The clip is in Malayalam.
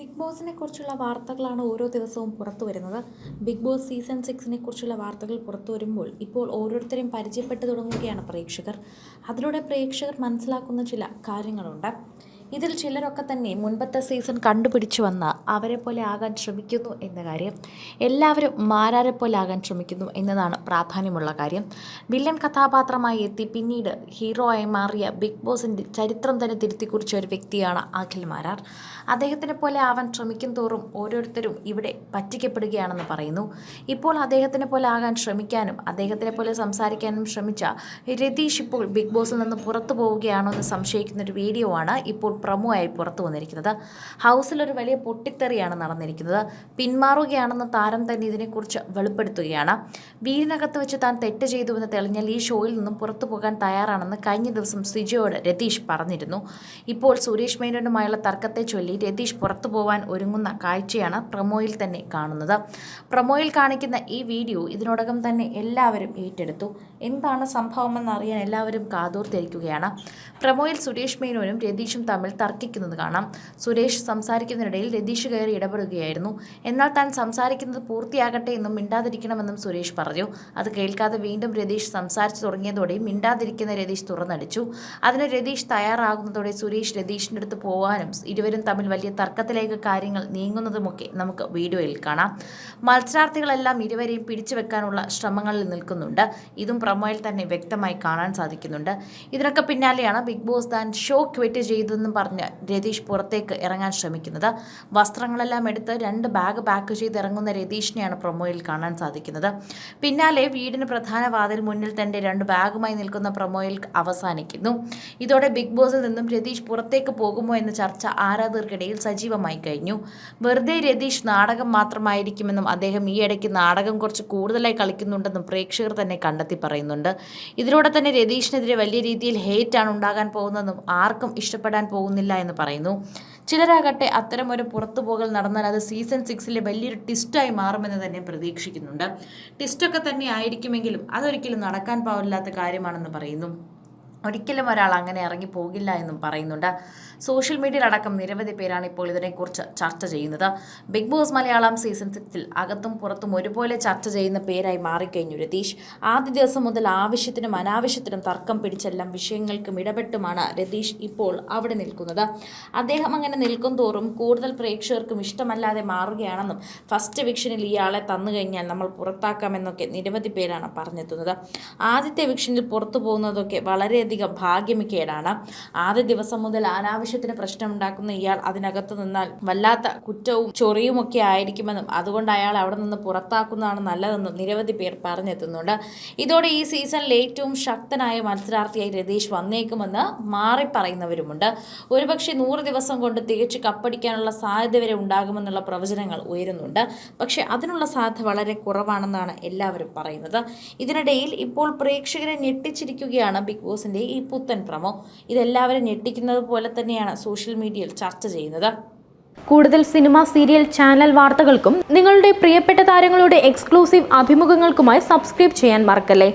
ബിഗ് ബോസിനെ കുറിച്ചുള്ള വാർത്തകളാണ് ഓരോ ദിവസവും പുറത്തു വരുന്നത്. ബിഗ് ബോസ് സീസൺ സിക്സിനെ കുറിച്ചുള്ള വാർത്തകൾ പുറത്തു വരുമ്പോൾ ഇപ്പോൾ ഓരോരുത്തരെയും പരിചയപ്പെട്ടു തുടങ്ങുകയാണ് പ്രേക്ഷകർ. അതിലൂടെ പ്രേക്ഷകർ മനസ്സിലാക്കുന്ന ചില കാര്യങ്ങളുണ്ട്. ഇതിൽ ചിലരൊക്കെ തന്നെ മുൻപത്തെ സീസൺ കണ്ടുപിടിച്ചു വന്ന അവരെ പോലെ ആകാൻ ശ്രമിക്കുന്നു എന്ന കാര്യം എല്ലാവരും മാരാരെ പോലെ ആകാൻ ശ്രമിക്കുന്നു എന്നതാണ് പ്രാധാന്യമുള്ള കാര്യം. വില്ലൻ കഥാപാത്രമായി എത്തി പിന്നീട് ഹീറോ ആയി മാറിയ ബിഗ് ബോസിന്റെ ചരിത്രം തന്നെ തിരുത്തി കുറിച്ച ഒരു വ്യക്തിയാണ് അഖിൽ മാരാർ. അദ്ദേഹത്തിനെ പോലെ ആവാൻ ശ്രമിക്കും തോറും ഓരോരുത്തരും ഇവിടെ പറ്റിക്കപ്പെടുകയാണെന്ന് പറയുന്നു. ഇപ്പോൾ അദ്ദേഹത്തിനെ പോലെ ആകാൻ ശ്രമിക്കാനും അദ്ദേഹത്തിനെ പോലെ സംസാരിക്കാനും ശ്രമിച്ച രതീഷ് ഇപ്പോൾ ബിഗ് ബോസിൽ നിന്ന് പുറത്തു പോവുകയാണോ എന്ന് സംശയിക്കുന്ന ഒരു വീഡിയോ ആണ് ഇപ്പോൾ പ്രമോ ആയി പുറത്തു വന്നിരിക്കുന്നത്. ഹൗസിലൊരു വലിയ പൊട്ടിത്തെറിയാണ് നടന്നിരിക്കുന്നത്. പിന്മാറുകയാണെന്ന് താരം തന്നെ ഇതിനെക്കുറിച്ച് വെളിപ്പെടുത്തുകയാണ്. വീടിനകത്ത് വെച്ച് താൻ തെറ്റ് ചെയ്തുവെന്ന് തെളിഞ്ഞാൽ ഈ ഷോയിൽ നിന്നും പുറത്തു പോകാൻ തയ്യാറാണെന്ന് കഴിഞ്ഞ ദിവസം സിജോയോട് രതീഷ് പറഞ്ഞിരുന്നു. ഇപ്പോൾ സുരേഷ് മേനോനുമായുള്ള തർക്കത്തെ ചൊല്ലി രതീഷ് പുറത്തു പോകാൻ ഒരുങ്ങുന്ന കാഴ്ചയാണ് പ്രമോയിൽ തന്നെ കാണുന്നത്. പ്രമോയിൽ കാണിക്കുന്ന ഈ വീഡിയോ ഇതിനോടകം തന്നെ എല്ലാവരും ഏറ്റെടുത്തു. എന്താണ് സംഭവമെന്ന് അറിയാൻ എല്ലാവരും കാതോർത്തിരിക്കുകയാണ്. പ്രമോയിൽ സുരേഷ് മേനോനും രതീഷും തമ്മിൽ തർക്കിക്കുന്നത് കാണാം. സുരേഷ് സംസാരിക്കുന്നതിനിടയിൽ രതീഷ് കയറി ഇടപെടുകയായിരുന്നു. എന്നാൽ താൻ സംസാരിക്കുന്നത് പൂർത്തിയാകട്ടെ എന്നും മിണ്ടാതിരിക്കണമെന്നും സുരേഷ് പറഞ്ഞു. അത് കേൾക്കാതെ വീണ്ടും രതീഷ് സംസാരിച്ചു തുടങ്ങിയതോടെ മിണ്ടാതിരിക്കുന്ന രതീഷ് തുറന്നടിച്ചു. അതിന് രതീഷ് തയ്യാറാകുന്നതോടെ സുരേഷ് രതീഷിന്റെ അടുത്ത് പോകാനും ഇരുവരും തമ്മിൽ വലിയ തർക്കത്തിലേക്ക് കാര്യങ്ങൾ നീങ്ങുന്നതുമൊക്കെ നമുക്ക് വീഡിയോയിൽ കാണാം. മത്സരാർത്ഥികളെല്ലാം ഇരുവരെയും പിടിച്ചു വെക്കാനുള്ള ശ്രമങ്ങളിൽ നിൽക്കുന്നുണ്ട്. ഇതും പ്രമോയിൽ തന്നെ വ്യക്തമായി കാണാൻ സാധിക്കുന്നുണ്ട്. ഇതിനൊക്കെ പിന്നാലെയാണ് ബിഗ് ബോസ് താൻ ഷോ ക്വിറ്റ് ചെയ്തെന്നും പറഞ്ഞ് രതീഷ് പുറത്തേക്ക് ഇറങ്ങാൻ ശ്രമിക്കുന്നത്. വസ്ത്രങ്ങളെല്ലാം എടുത്ത് രണ്ട് ബാഗ് പാക്ക് ചെയ്ത് ഇറങ്ങുന്ന രതീഷിനെയാണ് പ്രൊമോയിൽ കാണാൻ സാധിക്കുന്നത്. പിന്നാലെ വീടിന് പ്രധാന വാതിൽ മുന്നിൽ തന്റെ രണ്ട് ബാഗുമായി നിൽക്കുന്ന പ്രൊമോയിൽ അവസാനിക്കുന്നു. ഇതോടെ ബിഗ് ബോസിൽ നിന്നും രതീഷ് പുറത്തേക്ക് പോകുമോ എന്ന ചർച്ച ആരാധകർക്കിടയിൽ സജീവമായി കഴിഞ്ഞു. വെറുതെ രതീഷ് നാടകം മാത്രമായിരിക്കുമെന്നും അദ്ദേഹം ഈ ഇടയ്ക്ക് നാടകം കുറച്ച് കൂടുതലായി കളിക്കുന്നുണ്ടെന്നും പ്രേക്ഷകർ തന്നെ കണ്ടെത്തി പറയുന്നുണ്ട്. ഇതിലൂടെ തന്നെ രതീഷിനെതിരെ വലിയ രീതിയിൽ ഹേറ്റ് ആണ് ഉണ്ടാകാൻ പോകുന്നതെന്നും ആർക്കും ഇഷ്ടപ്പെടാൻ പോകുന്നില്ല എന്ന് പറയുന്നു. ചിലരാകട്ടെ അത്തരമൊരു പുറത്തുപോകൽ നടന്നാൽ അത് സീസൺ സിക്സിലെ വലിയൊരു ട്വിസ്റ്റായി മാറുമെന്ന് തന്നെ പ്രതീക്ഷിക്കുന്നുണ്ട്. ട്വിസ്റ്റൊക്കെ തന്നെ ആയിരിക്കുമെങ്കിലും അതൊരിക്കലും നടക്കാൻ പാടില്ലാത്ത കാര്യമാണെന്ന് പറയുന്നു. ഒരിക്കലും ഒരാൾ അങ്ങനെ ഇറങ്ങി പോകില്ല എന്നും പറയുന്നുണ്ട്. സോഷ്യൽ മീഡിയയിലടക്കം നിരവധി പേരാണ് ഇപ്പോൾ ഇതിനെക്കുറിച്ച് ചർച്ച ചെയ്യുന്നത്. ബിഗ് ബോസ് മലയാളം സീസൺ സിക്സിൽ അകത്തും പുറത്തും ഒരുപോലെ ചർച്ച ചെയ്യുന്ന പേരായി മാറിക്കഴിഞ്ഞു രതീഷ്. ആദ്യ ദിവസം മുതൽ ആവശ്യത്തിനും അനാവശ്യത്തിനും തർക്കം പിടിച്ചെല്ലാം വിഷയങ്ങൾക്കും ഇടപെട്ടുമാണ് രതീഷ് ഇപ്പോൾ അവിടെ നിൽക്കുന്നത്. അദ്ദേഹം അങ്ങനെ നിൽക്കും തോറും കൂടുതൽ പ്രേക്ഷകർക്കും ഇഷ്ടമല്ലാതെ മാറുകയാണെന്നും ഫസ്റ്റ് വിക്ഷനിൽ ഇയാളെ തന്നു കഴിഞ്ഞാൽ നമ്മൾ പുറത്താക്കാമെന്നൊക്കെ നിരവധി പേരാണ് പറഞ്ഞെത്തുന്നത്. ആദ്യത്തെ വിക്ഷനിൽ പുറത്തു പോകുന്നതൊക്കെ വളരെയധികം ഭാഗ്യമിക്കേടാണ്. ആദ്യ ദിവസം മുതൽ അനാവശ്യത്തിന് പ്രശ്നമുണ്ടാക്കുന്ന ഇയാൾ അതിനകത്ത് നിന്നാൽ വല്ലാത്ത കുറ്റവും ചൊറിയും ഒക്കെ ആയിരിക്കുമെന്നും അതുകൊണ്ട് അയാൾ അവിടെ നിന്ന് പുറത്താക്കുന്നതാണ് നല്ലതെന്നും നിരവധി പേർ പറഞ്ഞെത്തുന്നുണ്ട്. ഇതോടെ ഈ സീസണിൽ ഏറ്റവും ശക്തനായ മത്സരാർത്ഥിയായി രതീഷ് വന്നേക്കുമെന്ന് മാറി പറയുന്നവരുമുണ്ട് ഒരുപക്ഷെ നൂറ് ദിവസം കൊണ്ട് തികച്ച് കപ്പടിക്കാനുള്ള സാധ്യത വരെ ഉണ്ടാകുമെന്നുള്ള പ്രവചനങ്ങൾ ഉയരുന്നുണ്ട്. പക്ഷേ അതിനുള്ള സാധ്യത വളരെ കുറവാണെന്നാണ് എല്ലാവരും പറയുന്നത്. ഇതിനിടയിൽ ഇപ്പോൾ പ്രേക്ഷകരെ ഞെട്ടിച്ചിരിക്കുകയാണ് ബിഗ് ബോസിന്റെ ഈ പുത്തൻ പ്രമോ. ഇതെല്ലാവരും ഞെട്ടിക്കുന്നത് പോലെ തന്നെയാണ് സോഷ്യൽ മീഡിയയിൽ ചർച്ച ചെയ്യുന്നത്. കൂടുതൽ സിനിമ സീരിയൽ ചാനൽ വാർത്തകൾക്കും നിങ്ങളുടെ പ്രിയപ്പെട്ട താരങ്ങളുടെ എക്സ്ക്ലൂസീവ് അഭിമുഖങ്ങൾക്കുമായി സബ്സ്ക്രൈബ് ചെയ്യാൻ മറക്കല്ലേ?